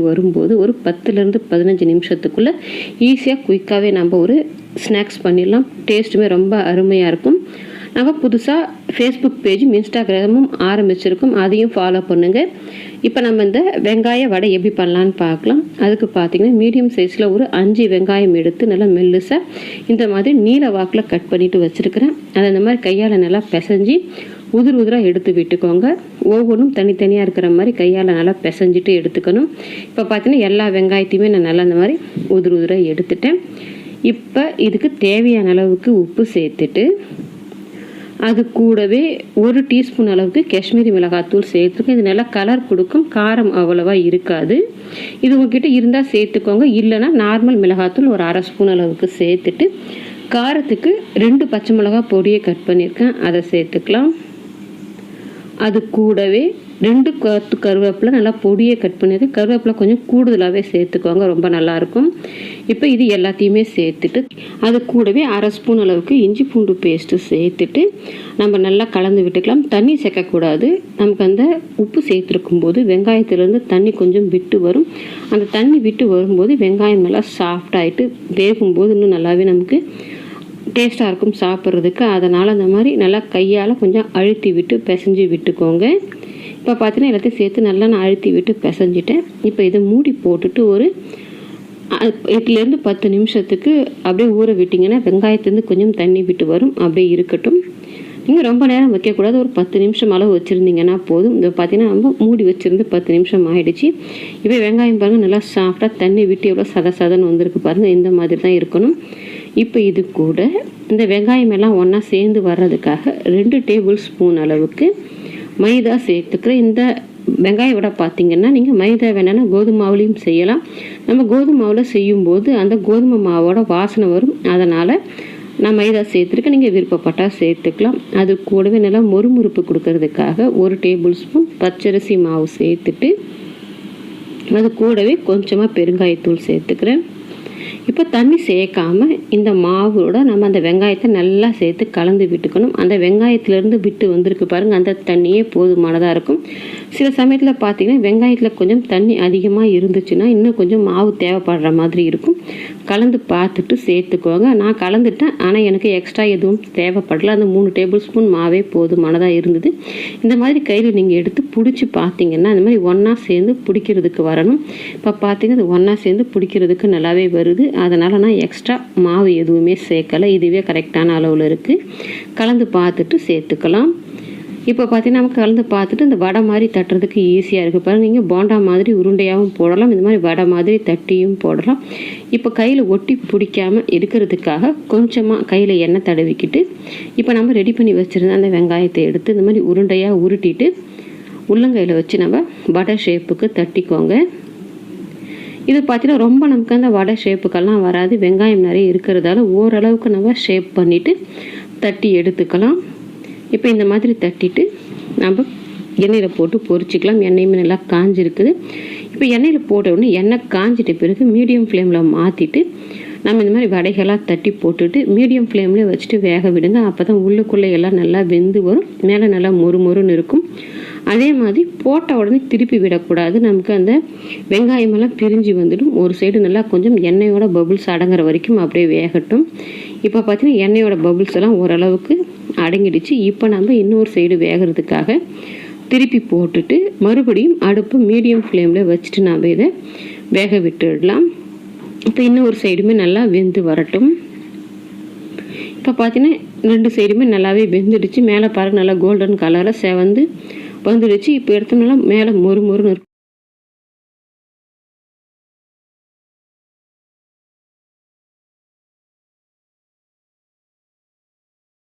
வரும்போது ஒரு பத்துலேருந்து பதினஞ்சு நிமிஷத்துக்குள்ளே ஈஸியாக குயிக்காகவே நம்ம ஒரு ஸ்நாக்ஸ் பண்ணிடலாம். டேஸ்ட்டுமே ரொம்ப அருமையாக இருக்கும். நம்ம புதுசாக ஃபேஸ்புக் பேஜும் இன்ஸ்டாகிராமும் ஆரம்பிச்சிருக்கோம். அதையும் ஃபாலோ பண்ணுங்கள் இப்போ நம்ம இந்த வெங்காய வடை எப்படி பண்ணலான்னு பார்க்கலாம். அதுக்கு பார்த்தீங்கன்னா மீடியம் சைஸில் ஒரு அஞ்சு வெங்காயம் எடுத்து நல்லா மெல்லுசாக இந்த மாதிரி நீல வாக்கில் கட் பண்ணிட்டு வச்சுருக்கிறேன். அதை இந்த மாதிரி கையால் நல்லா பிசைஞ்சு உதிர் உதிராக எடுத்து விட்டுக்கோங்க. ஒவ்வொன்றும் தனித்தனியாக இருக்கிற மாதிரி கையால் நல்லா பிசைஞ்சிட்டு எடுத்துக்கணும். இப்போ பார்த்தீங்கன்னா எல்லா வெங்காயத்தையுமே நான் நல்லா அந்த மாதிரி உதிர் உதிராக எடுத்துட்டேன். இப்போ இதுக்கு தேவையான அளவுக்கு உப்பு சேர்த்துட்டு அது கூடவே ஒரு டீஸ்பூன் அளவுக்கு காஷ்மீரி மிளகாத்தூள் சேர்த்துருக்கேன். இது நல்லா கலர் கொடுக்கும் காரம் அவ்வளவா இருக்காது. இது உங்ககிட்ட இருந்தால் சேர்த்துக்கோங்க. இல்லைன்னா நார்மல் மிளகாத்தூள் ஒரு அரை ஸ்பூன் அளவுக்கு சேர்த்துட்டு காரத்துக்கு ரெண்டு பச்சை மிளகா பொடியை கட் பண்ணியிருக்கேன். அதை சேர்த்துக்கலாம். அது கூடவே ரெண்டு கத்து கருவேப்பிலை நல்லா பொடியை கட் பண்ணிட்டு கருவேப்பிலை கொஞ்சம் கூடுதலாகவே சேர்த்துக்கோங்க ரொம்ப நல்லாயிருக்கும். இப்போ இது எல்லாத்தையுமே சேர்த்துட்டு அது கூடவே அரை ஸ்பூன் அளவுக்கு இஞ்சி பூண்டு பேஸ்ட்டு சேர்த்துட்டு நம்ம நல்லா கலந்து விட்டுக்கலாம். தண்ணி சேர்க்கக்கூடாது. நமக்கு அந்த உப்பு சேர்த்துருக்கும் போது வெங்காயத்துலேருந்து தண்ணி கொஞ்சம் விட்டு வரும். அந்த தண்ணி விட்டு வரும்போது வெங்காயம் நல்லா சாஃப்டாகிட்டு வேகும்போது இன்னும் நல்லாவே நமக்கு டேஸ்ட்டாக இருக்கும் சாப்பிட்றதுக்கு. அதனால் அந்த மாதிரி நல்லா கையால் கொஞ்சம் அழுத்தி விட்டு பிசைஞ்சு விட்டுக்கோங்க. இப்போ பார்த்தீங்கன்னா எல்லாத்தையும் சேர்த்து நல்லா நான் அழுத்தி விட்டு பிசைஞ்சிட்டேன். இப்போ இதை மூடி போட்டுட்டு ஒரு எட்டுலேருந்து பத்து நிமிஷத்துக்கு அப்படியே ஊற விட்டிங்கன்னா வெங்காயத்துலேருந்து கொஞ்சம் தண்ணி விட்டு வரும். அப்படியே இருக்கட்டும். நீங்கள் ரொம்ப நேரம் வைக்கக்கூடாது. ஒரு பத்து நிமிஷம் அளவு வச்சுருந்தீங்கன்னா போதும். இதை பார்த்தீங்கன்னா நம்ம மூடி வச்சுருந்து பத்து நிமிஷம் ஆகிடுச்சு இப்போ வெங்காயம் பாருங்கள் நல்லா சாஃப்டாக தண்ணி விட்டு எவ்வளோ சத சதன்னு வந்திருக்கு பாருங்கள் இந்த மாதிரி தான் இருக்கணும். இப்போ இது கூட இந்த வெங்காயம் எல்லாம் ஒன்றா சேர்ந்து வர்றதுக்காக ரெண்டு டேபிள் ஸ்பூன் அளவுக்கு மைதா சேர்த்துக்கிறேன் இந்த வெங்காய விட பார்த்தீங்கன்னா நீங்கள் மைதா வேணாலும் கோதுமை மாவுலையும் செய்யலாம். நம்ம கோதுமை மாவில் செய்யும்போது அந்த கோதுமை மாவோட வாசனை வரும். அதனால் நான் மைதா சேர்த்துருக்கேன். நீங்கள் விருப்பப்பட்டால் சேர்த்துக்கலாம். அது கூடவே நல்லா மொறுமுறுப்பு கொடுக்கறதுக்காக ஒரு டேபிள் ஸ்பூன் பச்சரிசி மாவு சேர்த்துட்டு அது கூடவே கொஞ்சமாக பெருங்காயத்தூள் சேர்த்துக்கிறேன். இப்போ தண்ணி சேர்க்காமல் இந்த மாவோட நம்ம அந்த வெங்காயத்தை நல்லா சேர்த்து கலந்து விட்டுக்கணும். அந்த வெங்காயத்துலேருந்து விட்டு வந்திருக்கு பாருங்கள் அந்த தண்ணியே போதுமானதாக இருக்கும். சில சமயத்தில் பார்த்தீங்கன்னா வெங்காயத்தில் கொஞ்சம் தண்ணி அதிகமாக இருந்துச்சுன்னா இன்னும் கொஞ்சம் மாவு தேவைப்படுற மாதிரி இருக்கும். கலந்து பார்த்துட்டு சேர்த்துக்கோங்க. நான் கலந்துட்டேன். ஆனால் எனக்கு எக்ஸ்ட்ரா எதுவும் தேவைப்படல. அந்த மூணு டேபிள் ஸ்பூன் மாவே போதுமானதாக இருந்தது. இந்த மாதிரி கையில் நீங்கள் எடுத்து பிடிச்சி பார்த்தீங்கன்னா இந்த மாதிரி ஒன்றா சேர்ந்து பிடிக்கிறதுக்கு வரணும். இப்போ பார்த்தீங்கன்னா அது ஒன்றா சேர்ந்து பிடிக்கிறதுக்கு நல்லாவே வருது. அதனால் நான் எக்ஸ்ட்ரா மாவு எதுவுமே சேர்க்கலை. இதுவே கரெக்டான அளவில் இருக்குது கலந்து பார்த்துட்டு சேர்த்துக்கலாம். இப்போ பார்த்தீங்கன்னா நம்ம கலந்து பார்த்துட்டு இந்த வடை மாதிரி தட்டுறதுக்கு ஈஸியாக இருக்குது பாருங்கள் நீங்கள் போண்டா மாதிரி உருண்டையாகவும் போடலாம். இந்த மாதிரி வடை மாதிரி தட்டியும் போடலாம். இப்போ கையில் ஒட்டி பிடிக்காமல் இருக்கிறதுக்காக கொஞ்சமாக கையில் எண்ணெய் தடவிக்கிட்டு இப்போ நம்ம ரெடி பண்ணி வச்சுருந்த அந்த வெங்காயத்தை எடுத்து இந்த மாதிரி உருண்டையாக உருட்டிட்டு உள்ளங்கையில் வச்சு நம்ம வடை ஷேப்புக்கு தட்டிக்கோங்க. இது பார்த்தீங்கன்னா ரொம்ப நமக்கு அந்த வடை ஷேப்புக்கெல்லாம் வராது. வெங்காயம் நிறைய இருக்கிறதால ஓரளவுக்கு நம்ம ஷேப் பண்ணிவிட்டு தட்டி எடுத்துக்கலாம். இப்போ இந்த மாதிரி தட்டிட்டு நம்ம எண்ணெயில் போட்டு பொரிச்சிக்கலாம். எண்ணெயுமே நல்லா காஞ்சிருக்குது. இப்போ எண்ணெயில் போட்ட உடனே எண்ணெய் காஞ்சிட்ட பிறகு மீடியம் ஃப்ளேமில் மாற்றிட்டு நம்ம இந்த மாதிரி வடைகளாக தட்டி போட்டுட்டு மீடியம் ஃப்ளேம்லேயே வச்சுட்டு வேக விடுங்க. அப்போ தான் உள்ளுக்குள்ளே எல்லாம் நல்லா வெந்து வரும். மேலே நல்லா மொறு மொறுன்னு இருக்கும். அதே மாதிரி போட்ட உடனே திருப்பி விடக்கூடாது. நமக்கு அந்த வெங்காயமெல்லாம் பிரிஞ்சு வந்துடும். ஒரு சைடு நல்லா கொஞ்சம் எண்ணெயோட பபுள்ஸ் அடங்குற வரைக்கும் அப்படியே வேகட்டும். இப்போ பார்த்தீங்கன்னா எண்ணெயோட பபுள்ஸ் எல்லாம் ஓரளவுக்கு அடங்கிடுச்சு. இப்போ நம்ம இன்னொரு சைடு வேகிறதுக்காக திருப்பி போட்டுட்டு மறுபடியும் அடுப்பு மீடியம் ஃப்ளேமில் வச்சுட்டு நாம் இதை வேக விட்டுடலாம். இப்போ இன்னொரு சைடுமே நல்லா வெந்து வரட்டும். இப்போ பார்த்தீங்கன்னா ரெண்டு சைடுமே நல்லாவே வெந்துடுச்சு. மேலே பாருங்கள் நல்லா கோல்டன் கலரில் செவந்து வந்துடுச்சு. இப்போ எடுத்தோம்னா மேலே மொறு மொறுன்னு